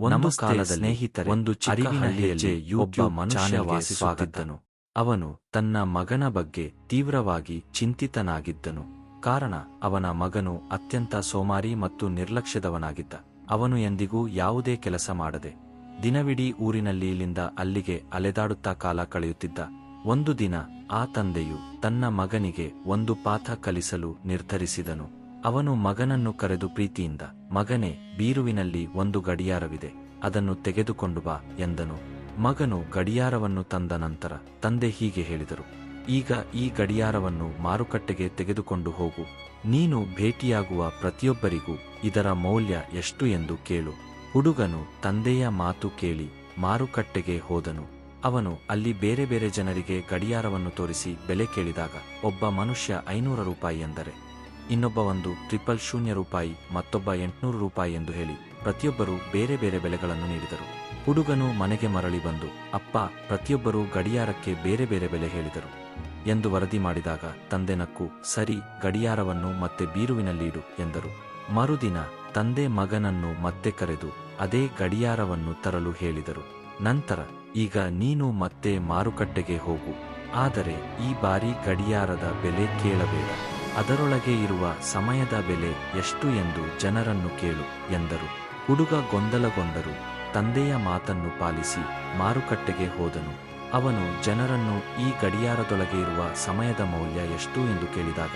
ಒಂದು ಕಾಲದ ಸ್ನೇಹಿತರೆ ಒಂದು ಹೆಜ್ಜೆ ಒಬ್ಬ ಮನುಷ್ಯ ವಾಸಿಸುತ್ತಿದ್ದನು. ಅವನು ತನ್ನ ಮಗನ ಬಗ್ಗೆ ತೀವ್ರವಾಗಿ ಚಿಂತಿತನಾಗಿದ್ದನು. ಕಾರಣ ಅವನ ಮಗನು ಅತ್ಯಂತ ಸೋಮಾರಿ ಮತ್ತು ನಿರ್ಲಕ್ಷ್ಯದವನಾಗಿದ್ದ. ಅವನು ಎಂದಿಗೂ ಯಾವುದೇ ಕೆಲಸ ಮಾಡದೆ ದಿನವಿಡೀ ಊರಿನಲ್ಲಿ ಇಲ್ಲಿಂದ ಅಲ್ಲಿಗೆ ಅಲೆದಾಡುತ್ತಾ ಕಾಲ ಕಳೆಯುತ್ತಿದ್ದ. ಒಂದು ದಿನ ಆ ತಂದೆಯು ತನ್ನ ಮಗನಿಗೆ ಒಂದು ಪಾಠ ಕಲಿಸಲು ನಿರ್ಧರಿಸಿದನು. ಅವನು ಮಗನನ್ನು ಕರೆದು ಪ್ರೀತಿಯಿಂದ, ಮಗನೇ, ಬೀರುವಿನಲ್ಲಿ ಒಂದು ಗಡಿಯಾರವಿದೆ, ಅದನ್ನು ತೆಗೆದುಕೊಂಡು ಬಾ, ಎಂದನು. ಮಗನು ಗಡಿಯಾರವನ್ನು ತಂದ ನಂತರ ತಂದೆ ಹೀಗೆ ಹೇಳಿದರು, ಈಗ ಈ ಗಡಿಯಾರವನ್ನು ಮಾರುಕಟ್ಟೆಗೆ ತೆಗೆದುಕೊಂಡು ಹೋಗು. ನೀನು ಭೇಟಿಯಾಗುವ ಪ್ರತಿಯೊಬ್ಬರಿಗೂ ಇದರ ಮೌಲ್ಯ ಎಷ್ಟು ಎಂದು ಕೇಳು. ಹುಡುಗನು ತಂದೆಯ ಮಾತು ಕೇಳಿ ಮಾರುಕಟ್ಟೆಗೆ ಹೋದನು. ಅವನು ಅಲ್ಲಿ ಬೇರೆ ಬೇರೆ ಜನರಿಗೆ ಗಡಿಯಾರವನ್ನು ತೋರಿಸಿ ಬೆಲೆ ಕೇಳಿದಾಗ, ಒಬ್ಬ ಮನುಷ್ಯ ಐನೂರು ರೂಪಾಯಿ ಎಂದರೆ ಇನ್ನೊಬ್ಬ ಒಂದು ಟ್ರಿಪಲ್ ಶೂನ್ಯ ರೂಪಾಯಿ, ಮತ್ತೊಬ್ಬ ಎಂಟುನೂರು ರೂಪಾಯಿ ಎಂದು ಹೇಳಿ ಪ್ರತಿಯೊಬ್ಬರು ಬೇರೆ ಬೇರೆ ಬೆಲೆಗಳನ್ನು ನೀಡಿದರು. ಹುಡುಗನು ಮನೆಗೆ ಮರಳಿ ಬಂದು, ಅಪ್ಪ, ಪ್ರತಿಯೊಬ್ಬರೂ ಗಡಿಯಾರಕ್ಕೆ ಬೇರೆ ಬೇರೆ ಬೆಲೆ ಹೇಳಿದರು ಎಂದು ವರದಿ ಮಾಡಿದಾಗ ತಂದೆ ನಕ್ಕು, ಸರಿ, ಗಡಿಯಾರವನ್ನು ಮತ್ತೆ ಬೀರುವಿನಲ್ಲಿಡು ಎಂದರು. ಮರುದಿನ ತಂದೆ ಮಗನನ್ನು ಮತ್ತೆ ಕರೆದು ಅದೇ ಗಡಿಯಾರವನ್ನು ತರಲು ಹೇಳಿದರು. ನಂತರ, ಈಗ ನೀನು ಮತ್ತೆ ಮಾರುಕಟ್ಟೆಗೆ ಹೋಗು, ಆದರೆ ಈ ಬಾರಿ ಗಡಿಯಾರದ ಬೆಲೆ ಕೇಳಬೇಡ. ಅದರೊಳಗೆ ಇರುವ ಸಮಯದ ಬೆಲೆ ಎಷ್ಟು ಎಂದು ಜನರನ್ನು ಕೇಳು, ಎಂದರು. ಹುಡುಗ ಗೊಂದಲಗೊಂಡರು. ತಂದೆಯ ಮಾತನ್ನು ಪಾಲಿಸಿ ಮಾರುಕಟ್ಟೆಗೆ ಹೋದನು. ಅವನು ಜನರನ್ನು ಈ ಗಡಿಯಾರದೊಳಗೆ ಇರುವ ಸಮಯದ ಮೌಲ್ಯ ಎಷ್ಟು ಎಂದು ಕೇಳಿದಾಗ,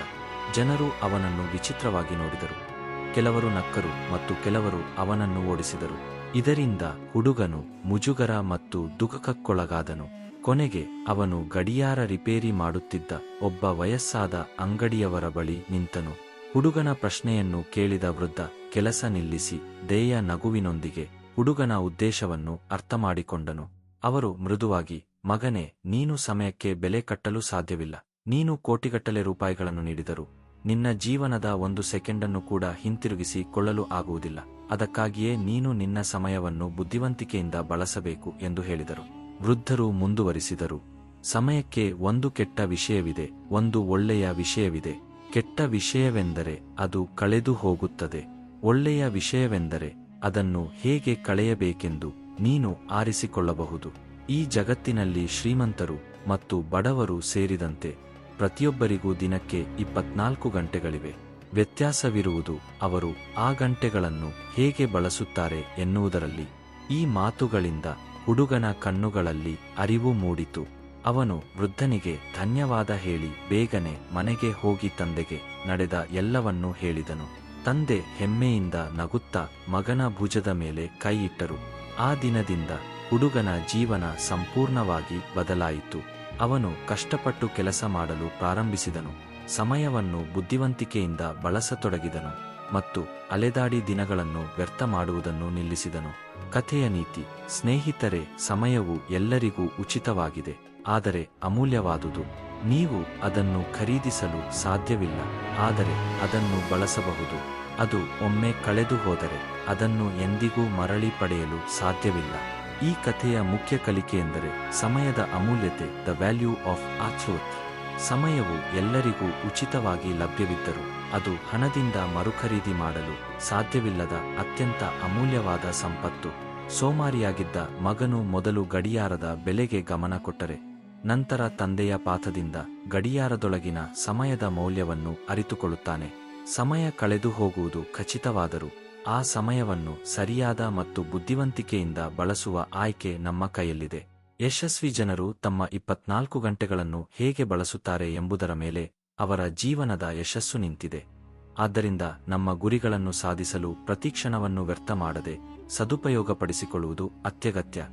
ಜನರು ಅವನನ್ನು ವಿಚಿತ್ರವಾಗಿ ನೋಡಿದರು. ಕೆಲವರು ನಕ್ಕರು ಮತ್ತು ಕೆಲವರು ಅವನನ್ನು ಓಡಿಸಿದರು. ಇದರಿಂದ ಹುಡುಗನು ಮುಜುಗರ ಮತ್ತು ದುಃಖಕ್ಕೊಳಗಾದನು. ಕೊನೆಗೆ ಅವನು ಗಡಿಯಾರ ರಿಪೇರಿ ಮಾಡುತ್ತಿದ್ದ ಒಬ್ಬ ವಯಸ್ಸಾದ ಅಂಗಡಿಯವರ ಬಳಿ ನಿಂತನು. ಹುಡುಗನ ಪ್ರಶ್ನೆಯನ್ನು ಕೇಳಿದ ವೃದ್ಧ, ಕೆಲಸ ನಿಲ್ಲಿಸಿ, ದೇಯ ನಗುವಿನೊಂದಿಗೆ ಹುಡುಗನ ಉದ್ದೇಶವನ್ನು ಅರ್ಥಮಾಡಿಕೊಂಡನು. ಅವರು ಮೃದುವಾಗಿ, ಮಗನೇ, ನೀನು ಸಮಯಕ್ಕೆ ಬೆಲೆ ಕಟ್ಟಲು ಸಾಧ್ಯವಿಲ್ಲ. ನೀನು ಕೋಟಿಗಟ್ಟಲೆ ರೂಪಾಯಿಗಳನ್ನು ನೀಡಿದರು, ನಿನ್ನ ಜೀವನದ ಒಂದು ಸೆಕೆಂಡನ್ನು ಕೂಡ ಹಿಂತಿರುಗಿಸಿ ಕೊಳ್ಳಲು ಆಗುವುದಿಲ್ಲ. ಅದಕ್ಕಾಗಿಯೇ ನೀನು ನಿನ್ನ ಸಮಯವನ್ನು ಬುದ್ಧಿವಂತಿಕೆಯಿಂದ ಬಳಸಬೇಕು ಎಂದು ಹೇಳಿದರು. ವೃದ್ಧರು ಮುಂದುವರಿಸಿದರು. ಸಮಯಕ್ಕೆ ಒಂದು ಕೆಟ್ಟ ವಿಷಯವಿದೆ, ಒಂದು ಒಳ್ಳೆಯ ವಿಷಯವಿದೆ. ಕೆಟ್ಟ ವಿಷಯವೆಂದರೆ ಅದು ಕಳೆದು ಹೋಗುತ್ತದೆ. ಒಳ್ಳೆಯ ವಿಷಯವೆಂದರೆ ಅದನ್ನು ಹೇಗೆ ಕಳೆಯಬೇಕೆಂದು ನೀನು ಆರಿಸಿಕೊಳ್ಳಬಹುದು. ಈ ಜಗತ್ತಿನಲ್ಲಿ ಶ್ರೀಮಂತರು ಮತ್ತು ಬಡವರು ಸೇರಿದಂತೆ ಪ್ರತಿಯೊಬ್ಬರಿಗೂ ದಿನಕ್ಕೆ ಇಪ್ಪತ್ನಾಲ್ಕು ಗಂಟೆಗಳಿವೆ. ವ್ಯತ್ಯಾಸವಿರುವುದು ಅವರು ಆ ಗಂಟೆಗಳನ್ನು ಹೇಗೆ ಬಳಸುತ್ತಾರೆ ಎನ್ನುವುದರಲ್ಲಿ ಈ ಮಾತುಗಳಿಂದ ಹುಡುಗನ ಕಣ್ಣುಗಳಲ್ಲಿ ಅರಿವು ಮೂಡಿತು. ಅವನು ವೃದ್ಧನಿಗೆ ಧನ್ಯವಾದ ಹೇಳಿ ಬೇಗನೆ ಮನೆಗೆ ಹೋಗಿ ತಂದೆಗೆ ನಡೆದ ಎಲ್ಲವನ್ನೂ ಹೇಳಿದನು. ತಂದೆ ಹೆಮ್ಮೆಯಿಂದ ನಗುತ್ತಾ ಮಗನ ಭುಜದ ಮೇಲೆ ಕೈಯಿಟ್ಟರು. ಆ ದಿನದಿಂದ ಹುಡುಗನ ಜೀವನ ಸಂಪೂರ್ಣವಾಗಿ ಬದಲಾಯಿತು. ಅವನು ಕಷ್ಟಪಟ್ಟು ಕೆಲಸ ಮಾಡಲು ಪ್ರಾರಂಭಿಸಿದನು. ಸಮಯವನ್ನು ಬುದ್ಧಿವಂತಿಕೆಯಿಂದ ಬಳಸತೊಡಗಿದನು. ಮತ್ತು ಅಲೆದಾಡಿ ದಿನಗಳನ್ನು ವ್ಯರ್ಥ ಮಾಡುವುದನ್ನು ನಿಲ್ಲಿಸಿದನು. ಕಥೆಯ ನೀತಿ, ಸ್ನೇಹಿತರೆ, ಸಮಯವು ಎಲ್ಲರಿಗೂ ಉಚಿತವಾಗಿದೆ, ಆದರೆ ಅಮೂಲ್ಯವಾದುದು. ನೀವು ಅದನ್ನು ಖರೀದಿಸಲು ಸಾಧ್ಯವಿಲ್ಲ, ಆದರೆ ಅದನ್ನು ಬಳಸಬಹುದು. ಅದು ಒಮ್ಮೆ ಕಳೆದು ಹೋದರೆ ಅದನ್ನು ಎಂದಿಗೂ ಮರಳಿ ಪಡೆಯಲು ಸಾಧ್ಯವಿಲ್ಲ. ಈ ಕಥೆಯ ಮುಖ್ಯ ಕಲಿಕೆಯೆಂದರೆ ಸಮಯದ ಅಮೂಲ್ಯತೆ ದ ವ್ಯಾಲ್ಯೂ ಆಫ್ ಆಚೋತ್ ಸಮಯವು ಎಲ್ಲರಿಗೂ ಉಚಿತವಾಗಿ ಲಭ್ಯವಿದ್ದರೂ ಅದು ಹಣದಿಂದ ಮರುಖರೀದಿ ಮಾಡಲು ಸಾಧ್ಯವಿಲ್ಲದ ಅತ್ಯಂತ ಅಮೂಲ್ಯವಾದ ಸಂಪತ್ತು. ಸೋಮಾರಿಯಾಗಿದ್ದ ಮಗನು ಮೊದಲು ಗಡಿಯಾರದ ಬೆಲೆಗೆ ಗಮನ ಕೊಟ್ಟರೆ, ನಂತರ ತಂದೆಯ ಪಾಠದಿಂದ ಗಡಿಯಾರದೊಳಗಿನ ಸಮಯದ ಮೌಲ್ಯವನ್ನು ಅರಿತುಕೊಳ್ಳುತ್ತಾನೆ. ಸಮಯ ಕಳೆದು ಹೋಗುವುದು ಖಚಿತವಾದರೂ, ಆ ಸಮಯವನ್ನು ಸರಿಯಾದ ಮತ್ತು ಬುದ್ಧಿವಂತಿಕೆಯಿಂದ ಬಳಸುವ ಆಯ್ಕೆ ನಮ್ಮ ಕೈಯಲ್ಲಿದೆ. ಯಶಸ್ವಿ ಜನರು ತಮ್ಮ ಇಪ್ಪತ್ನಾಲ್ಕು ಗಂಟೆಗಳನ್ನು ಹೇಗೆ ಬಳಸುತ್ತಾರೆ ಎಂಬುದರ ಮೇಲೆ ಅವರ ಜೀವನದ ಯಶಸ್ಸು ನಿಂತಿದೆ. ಆದ್ದರಿಂದ ನಮ್ಮ ಗುರಿಗಳನ್ನು ಸಾಧಿಸಲು ಪ್ರತಿಕ್ಷಣವನ್ನು ವ್ಯರ್ಥ ಮಾಡದೆ ಸದುಪಯೋಗಪಡಿಸಿಕೊಳ್ಳುವುದು ಅತ್ಯಗತ್ಯ.